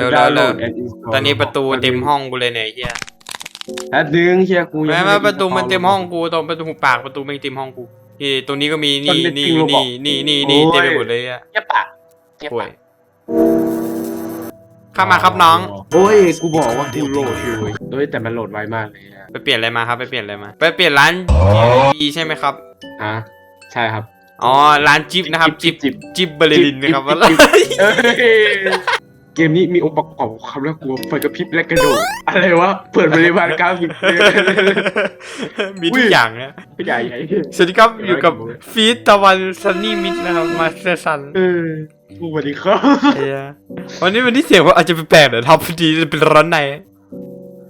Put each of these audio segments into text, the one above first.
ร็วเร็วเร็ว Download and install ตอนนี้ประตูเต็มห้องกูเลยเนี่ยไอ้เฮียแป๊บนึงเฮียกูยังไม่ด้ไม่ประตู install มันเต็มห้องกูตรงประตูปากประตูไม่เต็มห้องกูนี่ตรงนี้ก็มีนี่มันเป็นนี่จริงหรือเปล่านี่นี่นี่นี่โอ้ยเต็มไปหมดเลยอะเฮียปะเฮียป่วปะยเข้ามาครับน้องโอ้ยกูบอกว่ากูโหลดอยู่โดยแต่มันโหลดไวมากเลยอะไปเปลี่ยนอะไรมาครับไปเปลี่ยนอะไรมา ไปเปลี่ยนร้านจีใช่ไหมครับฮะใช่ครับอ๋อร้านจิ๊บนะครับ จิ๊บจิ๊บจิ๊บเบอร์ลินนะครับจิ๊บจิ๊บ เอ้ยเกมนี้มีองค์ประกอบของความน่ากลัวไฟกระพริบและกระโดดอะไรวะเปิดบริบาลกราฟิกมีทุกอย่างนะใหญ่ใหญ่สวัสดีครับอยู่กับฟีดตะวันซันนี่มิดนะครับมาสเตอร์ซันเออสวัสดีครับเฮียวันนี้วันที่เสียงว่าอาจจะแปลกๆหน่อยครับพอดีเป็นร้อนใน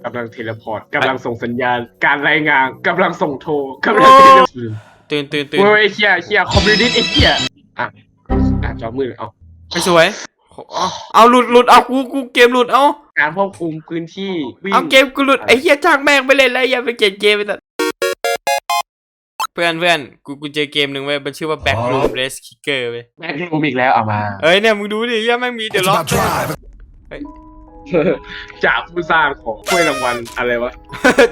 กำลังเทเลพอร์ตกำลังส่งสัญญาณ การรายงานกำลังส่งโทรกำลังเทเลพอร์ตตื่นตื่นตื่นเว้ยไอ้เฮียเฮียคอมมิวนิสต์ไอ้เฮียอะอะจอมือเอาไม่สวย เอาเอาหลุดหลุดเอากูกูเกมหลุดเอาการควบคุมพื้นที่วิ่งเอาเกมกูหลุดไอ้เหี้ยจ้างแม่งไปเล่นแล้วอย่าไปเกมเกมไปแต่เพื่อนเพื่อนกูกูเจอเกมหนึ่งเว้ยมันชื่อว่า Backroom Race Kicker เว้ยแม่งรูมอีกแล้วเอามาเอ้ยเนี่ยมึงดูดิเหี้ยแม่งมีเดี๋ยว It's ล็อก about drive. จากผู้สร้างของถ้วยรางวัลอะไรวะ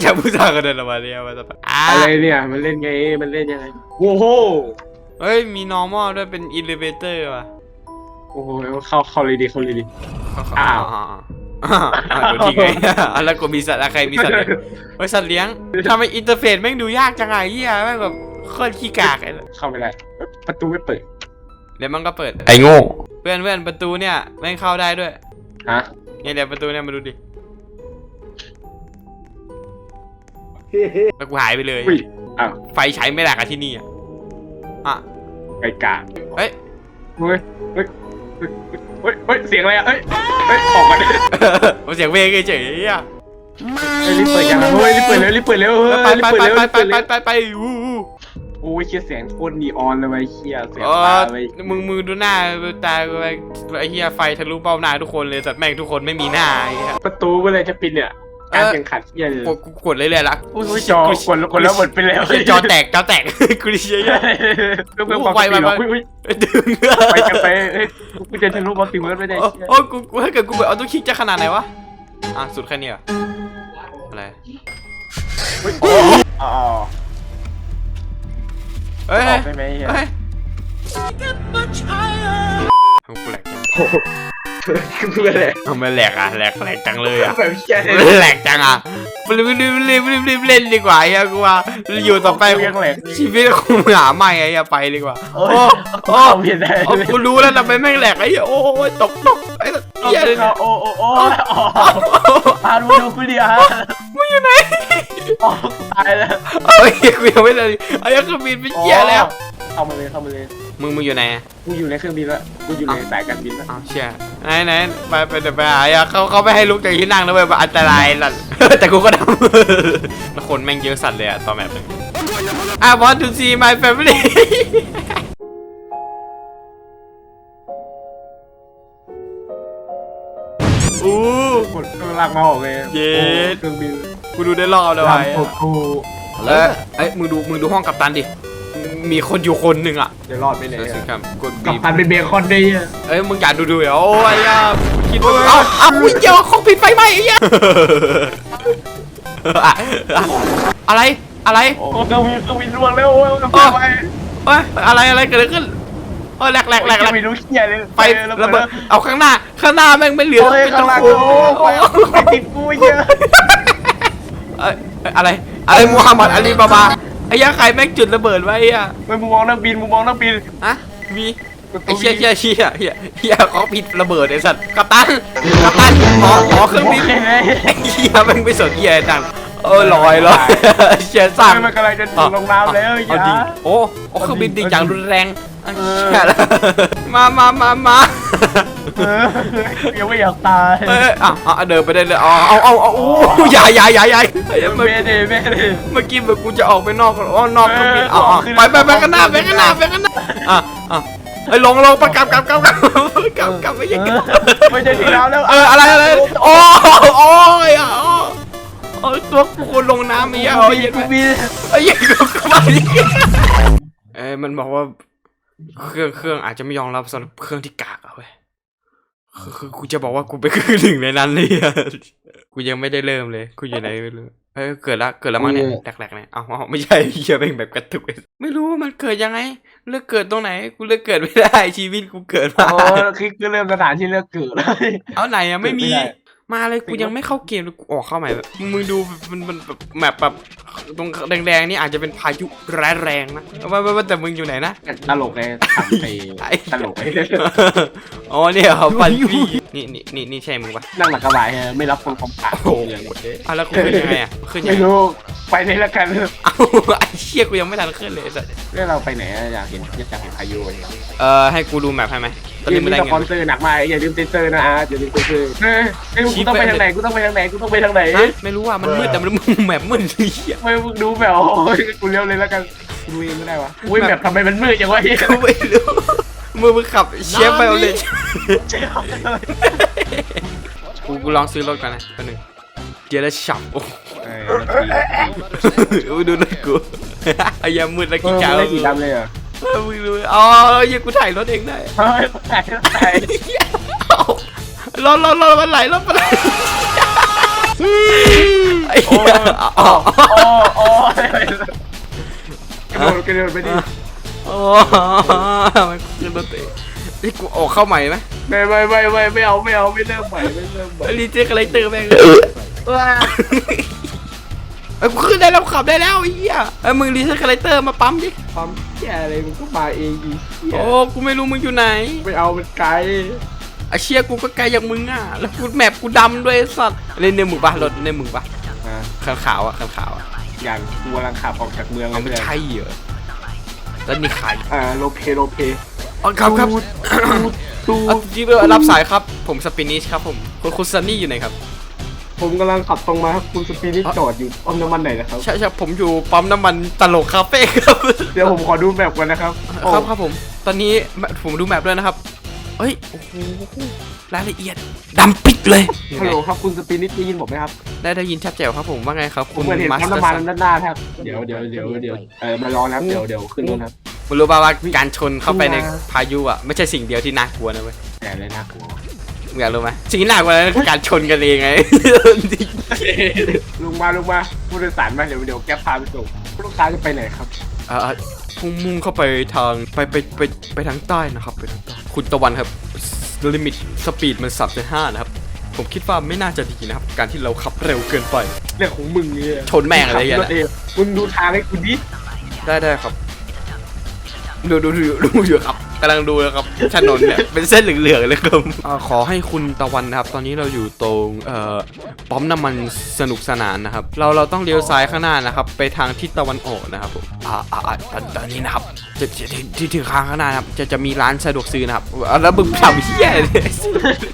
จะผู้สร้างกันเดินออกมาเนี่ยมาสักอ่าอะไรเนี่ย มันเล่นไงมันเล่นยังไงโอ้โหเฮ้ยมี normal ด้วยเป็น elevator ว่ะโอ้โหเข้าเข้าเลยดีเข้าเลยดี อ้าวอ้าวอ้าวอ้าวโดนทิ้งไงอะแล้วก็มีสัตว์อะไรใครมีสัตว์เลี้ยงเฮ้ยสัตว์เลี้ยงทำไมอินเทอร์เฟซแม่งดูยากจังไงเหี้ยแม่งแบบโคตรขี้กากไอ้เข้าไม่ได้ประตูไม่เปิดเดี๋ยวมันก็เปิดไอ้โง่เพื่อนเพื่อนประตูเนี่ยแม่งเข้าได้ด้วยฮะเนี่ยเดี๋ยวประตูเนี่ยมาดูดิแล้วกูหายไปเลยอุ้ยอ้าวไฟใช้ไม่ได้กับที่นี่อะอะไก่กาเฮ้ยเฮ้ย เฮ้ยเฮ้ยเฮ้ยเฮ้ยเสียงอะไรอะเฮ้ยเฮ้ยออกมาดิผมเสียงเพลงเฉยๆอะเฮ้ยรีบเปิดยังเฮ้ยรีบเปิดเร็วรีบเปิดเร็วเฮ้ยไปรีบไปเปิดไปเร็วไปรีบไปเปิดไปเร็วไปไปอู้หูโอ้ยเชี่ยเสียงโคตรนีออนเลยไอ้เชี่ยเสียงเอตาอเลยมึงมึงดูหน้าตากูไปไอ้เหี้ยไฟทะลุเบ้าหน้าทุกคนเลยแต่แม่งทุกคนไม่มีหน้าไอ้เหี้ยประตูเมื่อไหรจะปิดเนี่ย การแข่งขันเชี่ยเลยกดกูกดเลยเลยละอุ้ยจอกดแล้วกดแล้วหมดไปแล้วจอแตกจอแตกกูดิเชียเพื่อเพื่อความสปีดหรออุ้ยดึงไปกันไปเฮ้ยกูจะทะลุมัลติเวิร์สไม่ได้โอ้โอ้กูกูถ้าเกิดกูเปิดออโต้คลิกจะขนาดไหนวะอะสุดแค่นี้เหรออะไรอ๋อเฮ้ยอเฮ้อยกได้ ไหมเฮียเฮ้ยเอากูแหลกจังเพื่ออะไรเอามาแหลกอะแหลกแหลกจังเลยอะแบบเชี่ยเลยแหลกจังอะรีบรีบรีบรีบรีบเล่นดีกว่าไอ้เหี้ยกูว่าอยู่ต่อไปยังแหลกชีวิตคงหาไม่ไอ้เหี้ยไปดีกว่าโอ้โอ้โอ้เพียนได้โอ้กูรู้แล้วทำไมแม่งแหลกไอ้เหี้ยโอ้ยตกตกไอ้เหี้ยเลยโอ้โอ้โอ้พาดูดูกูดิฮะมึงอยู่ไหนโอ้ตายแล้วเอ้ยกูยังไม่เลยไอ้เหี้ยเครื่องบินเป็นเหี้ยแล้วเข้ามาเลยเข้ามาเลย มึงมึงอยู่ไหนอะกูอยู่ในเครื่องบินแล้วกูอยู่ในสายการบินแล้วอ้าวเชี่ยไหนไหนไปไปเดี๋ยวไปหาอะเขาเขาไม่ให้ลุกจากที่นั่งนะเว้ยมันอันตรายล่ะแต่กูก็ทำ แล้วคนแม่งเยอะสัตว์เลยอะตอนแบบนึง I want to see my family อู้ กดเครื่องลากมาออกเลยเย็ดเครื่องบินกูดูได้รอบเลยว่ะลำโพกูเอ้ยเอ้ยมึงดูมึงดูห้องกัปตันดิ มีคนอยู่คนหนึ่งอะ จะรอดไหมเนี่ยเออสิครับกดกับบีบพันเป็นเบคอนได้ยังเอ้ยมึงอย่าดูดูเดี๋ยวโอ้ยอะคิดว่าเอ้าเอ้าอุ้ยเดี๋ยวของปิดไฟไหม้ไอ้เหี้ยอะอะอะไรอะไรโอ้เครื่องบินเครื่องบินล่วงแล้วโอ้ยเครื่องบินไปเอ้ยอะไรอะไรเกิดอะไรขึ้นเอ้ยแหลกแหลกแหลกแหลกไม่รู้เหี้ยเลยไฟระเบิดเอาข้างหน้า ข้างหน้าแม่งไม่เหลือโอ้ยข้างล่างโอ้โอ้ยยไปติดกูเยอะ เอ้ยเอ้ยอะไร อะไรมูฮัมหมัดอาลีบาบา ไอ้เหี้ยใครแม่งจุดระเบิดไว้ไอ้เหี้ยไม่มุมมองนักบินมุมมองนักบินอะมีไอ้เชี่ยเชี่ยเชี่ยเชี่ยเชี่ยเขาผิดระเบิดไอ้สัตว์กัปตันกัปตันหอหอเครื่องบินโอเคไหมไอ้เหี้ยแม่งไม่สนเหี้ยจัง เออลอยลอยเชี่ยสร้างมันกำลังจะถึงลงน้ำแล้วอเอาย่าดิโอ้โอ้เครื่องบินดิ่งอย่างรุนแรงอะเชี่ยแล้วมามามามาเออยังไม่อยากตายเอ้ยอะอะเดินไปได้เลยอ๋อเอาเอาเอาโอ้อย่าอย่าอย่าอย่าเฮ้ยเมื่อเมเดเมเดเมื่อกี้แบบกูจะออกไปนอกอ๋อนอกเครื่องบินเอาเอาไปไปไปกันหน้าไปกันหน้าไปกันหน้าอะอะไอ้ยลงลงไปกลับกลับกลับกลับกลับกลับไปยังไม่จะถึงน้ำแล้วเอออะไรอะไรโอ้โอ้ยอะโอ้ โอ้ยตัวกูคนลงน้ำมีอะโอ้ไอ้ยเหี้ยกูบินไอ้เหี้ยกูกูมาดิเอ้ยมันบอกว่า เครื่องเครื่องอาจจะไม่ยอมรับสำหรับเครื่องที่กากอะเว้ยคือคือกูจะบอกว่ากูเป็นคือหนึ่งในนั้นเลยอะกูยังไม่ได้เริ่มเลยกูอยู่ไหนไม่รู้เอ้ยเกิดละเกิดแล้วมั้งเนี่ยแหลกๆเนี่ยเอาเอาไม่ใช่เหี้ยเป็นแบบกระตุกเลยไม่รู้ว่ามันเกิดยังไง เลือกเกิดตรงไหน กูเลือกเกิดไม่ได้ชีวิตกูเกิดมาโอ้คลิกก็เริ่มสถานที่เลือกเกิดเลยเอาไหนอะไม่มีเกิดไม่ได้ มาเลยกูยังไม่เข้าเกมเลยกูออกเข้าใหม่แบบมึงดูมันมันแบบแมปแบบตรงแดงๆนี่อาจจะเป็นพายุร้ายแรงนะว่าว่าว่าแต่มึงอยู่ไหนนะตลกเลยทำไปตลกไปอ๋อเนี่ยเขาฟันพี่นี่นี่นี่นี่ใช่มึงปะนั่งหลังกระบะฮะไม่รับคนความขาดโอ้โหอะแล้วกูขึ้นยังไงอะขึ้นยังไม่ไงรู้ไปไหนละกันเอ้าไอ้เชี่ยกูยังไม่ทันขึ้นเลยไอ้สัสเรื่องเราไปไหนอะอยากเห็นอยากเห็นพายุอะไรเออให้กูดูแมพให้ไหมต อนอย่านี้ลืไม่มได้สเงิปอนน เซอร์หนักมากอย่าลืมเซนเซอร์นะอาร์ตอย่าลืมเซนเซอร์เฮ้ยเฮ้ยกูต้องไปทางไหนกูต้องไปทางไหนกูต้องไปทางไหนฮะไม่รู้ว่ามันมืดแต่มันมึงแมพมืดเหี้ยไม่มึงดูแบบโอ้ยกูเลี้ยวเลยแล้วกันกูดูเองไม่ได้วะอุ้ยแบบทำไมมันมืดจังวะเฮ้ยกูไม่รู้มึงมึงขับเชฟไปเอาเลยเจ๊ครับกูกูลองซื้อรถก่อนนะตัวหนึ่งเจอแล้วฉับโอ้โหเออรถดีดูรถกูไอ้ยามืดแล้วเอกี่อกาไม่ได้สีดำเลยเหรอ เออมึงดูอ๋อเหี้ยังกูถ่ายรถเองได้ เฮ้ยไหนไหนรถรถรถมันไหลรถมันไหลไอ้เหี้ยอ๋อโอ้โอ้กระโดดกระโดดไปดิอ๋อมันคือรถเองไอ้กูออกเข้าใหม่ไหมไม่ไม่ไม่ไม่ไม่เอาไม่เอาไม่เริ่มใหม่ไม่เริ่มใหม่รีเจคอะไรเตอร์แม่ง ไอ้กูขึ้นได้แล้วขับได้แล้วไอ้เหี้ยไอ้มึงรีเจคอะไรเตอร์มาปั๊มดิความแย่อะไรมึงก็มาเองอีเหี้ยโอ้กูไม่รู้มึงอยู่ไหนไม่เอามันไกลไอ้เชี่ยกูก็ไกลอย่างมึงอะแล้วกูแมปกูดำด้วยไอ้สัตว์เล่นในหมึงปะรถในหมึงปะอะคันขาวอะคันขาวอะอย่างกูกำลังขับออกจากเมืองเอาไม่เลยใช่เหรอแล้วนี่ใครอ่าโลเพโลเพอ๋อครับครับ ตูเอาจริงๆรับสายครับ ผมสปินิชครับผม คุณคุณซันนี่อยู่ไหนครับ ผมกำลังขับตรงมาครับคุณสปีนี่จอดอยู่ปั๊มน้ำมันไหนนะครับ ใช่ใช่ผมอยู่ปั๊มน้ำมันตลกคาเฟ่ครับเดี๋ยวผมขอดูแมปก่อนนะครับครับครับผม ตอนนี้ผมดูแมปด้วยนะครับเอ้ยโอ้โหรายละเอียดดำปิดเลยฮัลโหลครับคุณสปีนี่ได้ยินผมไหมครับ ได้ได้ยินชัดแจ๋วครับผมว่าไงครับผคุมณเหมือนเห็นมาสปั๊มเตอร์น้ำมันซันด้านหน้าครับเดี๋ยวเดี๋ยวเดี๋ยวเดี๋ยวเออมารอนะครับเดี๋ยวเดี๋ยวขึ้นรถครับคุณรู้ป่าวว่าการชนเข้าไปในขึ้นมาพายุอะไม่ใช่สิ่งเดียวที่น่ากลัวนะเว้ยแต่เลยน่ากลัวมึง อยากรู้ไหมสิ่งที่น่ากลัวนั้นคือการชนกันเองไงลุงมาลุงมาผู้โดยสารมาเดี๋ยวเดี๋ยวแก๊ปพาไปส่งลูกค้าจะไปไหนครับเอ่อพุ่งมุ่งเข้าไปทางไปไปไปไปทางใต้นะครับไปทางใต้คุณตะวันครับลิมิตสปีดมันสับจะห้านะครับ ผมคิดว่าไม่น่าจะดีนะครับ การที่เราขับเร็วเกินไป เรื่องของมึงเนี่ยชนแม่งอะไรอย่างขับเงี้รถเอยงมึงดูทางให้กูดิได้ได้ครับ ดูดูดูดูอยู่ครับ กำลังดูนะครับถนนเนี่ยเป็นเส้นเหลืองๆเลยครับอ่าขอให้คุณตะวันนะครับ ตอนนี้เราอยู่ตรงเอ่อปั๊มน้ำมันสนุกสนานนะครับ เราเราต้องเลี้ยวซ้ายข้างหน้านะครับ ไปทางทิศตะวันออกนะครับผมอ่าอ่าอ่าตอนตอนนี้นะครับจะจะที่ที่ถึงข้างข้างหน้านะครับ จะจะมีร้านสะดวกซื้อนะครับอ่าแล้วมึงทำเหี้ยเลย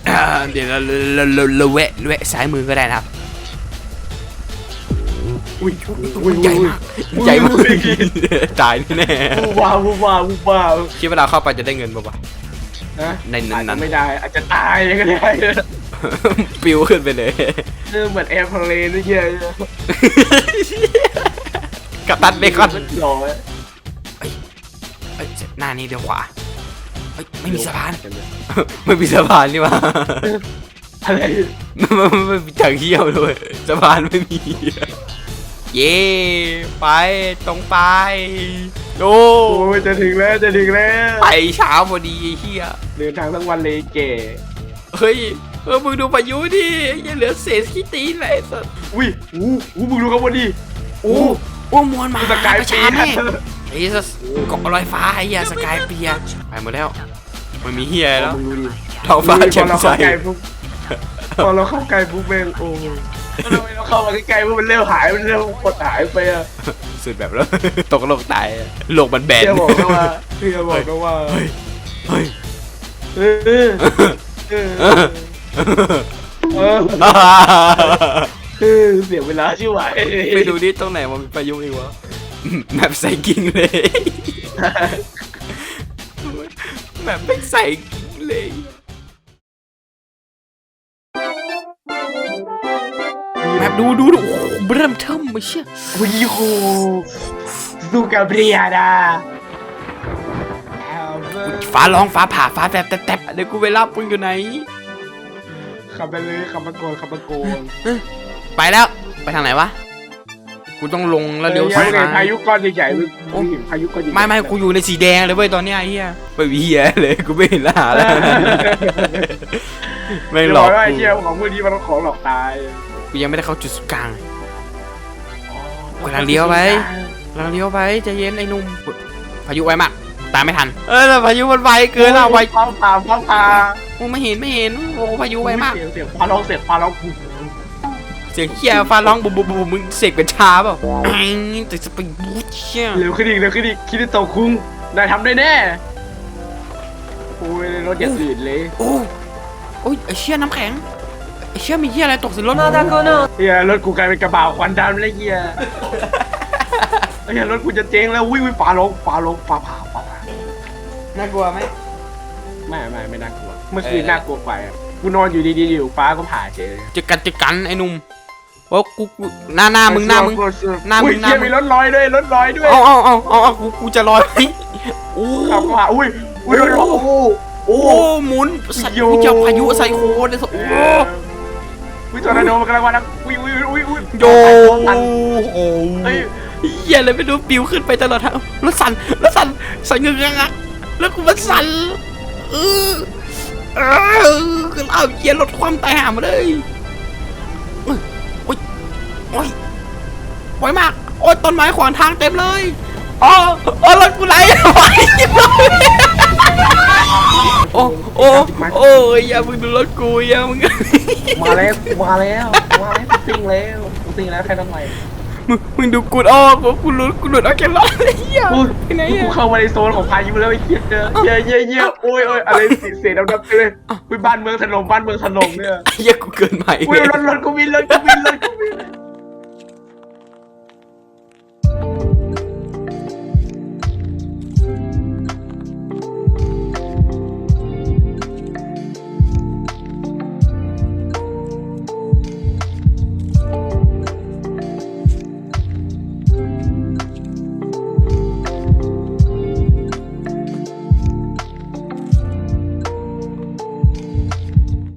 อ่าเดี๋ยวเราเราเราเราแวะแวะซ้ายมือก็ได้นะครับ อุ้ยมันใหญ่มากใหญ่มากตายแน่วูบวาวูบวาวูบวาๆคิดว่าเราเข้าไปจะได้เงินป่าวะนะในนั้นอาจจะไม่ได้ อาจจะตายก็ได้ปิวขึ้นไปเลยเออเหมือนแอร์พลนนี่เหี้ยกับตันเบคอนหล่อไหมเอ้ยหน้านี้เดี๋ยวขวาเอ้ยไม่มีสะพานไม่มีสะพานนี่หว่าอะไรมันมันมันมีทางเที่ยวด้วยสะพานไม่มี เย่ไปตรงไปโอ้โอ้ยจะถึงแล้วจะถึงแล้วไปเช้าพอดีไอ้เฮียเดินทางทั้งวันเลยเก๋เฮ้ยเออมึงดูพายุดิยังเหลือเศษขี้ตีนเลยไอ้สัสอุ้ยอู้อู้มึงดูข้างบนดิโอ้อ้วมวนมาสกายประปีชานะแม่ไอ้สัสเกาะลอยฟ้าไอ้เหี้ยสกายเปียไปหมดแล้วไม่มีเฮียแล้วมึงดูดิท้องฟ้าแจ่มใสพอเราเข้าใกล้ปุ๊บพอเราเข้าใกล้ปุ๊บแม่งโอ้ย ทำไมเราเข้ามาใกล้ๆปุ๊บมันเริ่มหายมันเริ่มกดหายไปอะสุดแบบแล้ว ตกโลกตายโลกมันแบนเชื่อบอกก็ว่าเชื่อบอกก็ว่าเฮ้ย เฮ้ยเออเออเออเออเออเออเสียเวลาชิวไหวไปดูดิตรงไหนมันมีพายุอีกวะแมปใส่กิ้งเลยแมปไม่ใส่กิ้งเลย แมปดูดูดูโอ้โหเริ่มเทิมไม่เชื่อวิโคดูกาเบรียดาฟ้าร้องฟ้าผ่าฟ้าแตบแตบแตบเดี๋ยวกูไปรับมึงอยู่ไหนขับไปเลยขับมาโกนขับมาโกนไปแล้วไปทางไหนวะกูต้องลงแล้วเลี้ยวซ้าซ้ายยพายุก้อนใหญ่ๆมึงโอ้มึงเห็นพายุก้อนใหญ่ๆไม่ไม่กูอยู่ในสีแดงเลยเว้ยตอนเนี้ยไอ้เหี้ยไม่มีเหี้ยเลยกูไม่เห็นหาแล้วไม่งหลอกเดี๋ยวว่าไอ้กูเหี้ยของมือนี้มันของหลอกตาย กูยังไม่ได้เข้าจุดกลางกำลังเลี้ยวไปเราเลี้ยวไปใจเย็นไอ้หนุ่มพายุไวมาก ตามไม่ทัน เออแต่พายุมันไวเกินอะไวฟ้าผ่าฟ้าผ่าโอ้ไม่เห็นไม่เห็นโอ้พายุไวมาก เสียงเสียงฟ้าร้องเสียงฟ้าร้องปุ๊บเสียงเฮียฟ้าร้องบุบบุบบุบมึงเสกเป็นชาเปล่าไอ้แต่สปีดบูทเชี่ยเร็วขึ้นอีกเร็วขึ้นอีกคิดที่โตคุ้งนายทำได้แน่โอ้ยรถอย่าตื่นเลยโอ้โอ้ยไอ้เชี่ยน้ำแข็งไอ้เชี่ยมีเฮียอะไรตกใส่รถเฮียรถกูกลายเป็นกระบะควันดำเลยเฮียเฮียรถกูจะเจ๊งแล้ววิ่งวิ่งฟ้าร้องฟ้าร้องฟ้าผ่าฟ้าผ่าน่ากลัวไหมไม่ไม่ไม่น่ากลัวเมื่อคืนน่ากลัวไปอะกูนอนอยู่ดีๆอยู่ฟ้าก็ผ่าเฉยจะกันจะกันไอ้หนุ่มโอ้กูกูหน้าหน้ามึงหน้ามึงหน้ามึงอุ้ยหน้ามึงเฮียมีรถลอยด้วยรถลอยด้วยเอาเอาเอาเอาเอากูกูจะลอยไปโอ้ขับผ่าอุ้ยอุ้ยรถลอยโอ้โหโอ้โอ้โหหมุนใส่โยกูจะพายุใส่โคนเลยโอ้ เอออุ้ยตอร์นาโดมันกำลังมาแล้วอุ้ยอุ้ยอุ้ยอุ้ยโยตันโอ้เฮ้ยเหี้ยอะไรไม่รู้ปิวขึ้นไปตลอดทางรถสั่นรถสั่นสั่นเงือกอะแล้วกูมันสั่นเออเออเอาเหี้ยรถความตายหามาเลยโอ้ยโอ้ยโอ้ยไวมากโอ้ยต้นไม้ขวางทางเต็มเลยอ๋ออ๋อรถกูไหลไหว โอ้โอ้โอ้ยอย่ามึงดูรถกูอย่ามึงมาแล้วมาแล้วมาแล้วกูติ้งแล้วกูติ้งแล้วแค่นั้นไงมึงมึงดูกูออกกูหลุดกูหลุดออกแกนรถเหี้ยกูไปไหนกูอะเข้ามาในโซนของพายุแล้วไอ้เหี้ยเหี้ยเหี้ยเหี้ยโอ้ยโอ้ยอะไรสีเสียดำๆไปเลยอุ้ยบ้านเมืองถล่มบ้านเมืองถล่มเนี่ยเหี้ยกูเกินไปอุ้ยรถรถกูวินรถกูวินรถกูวิน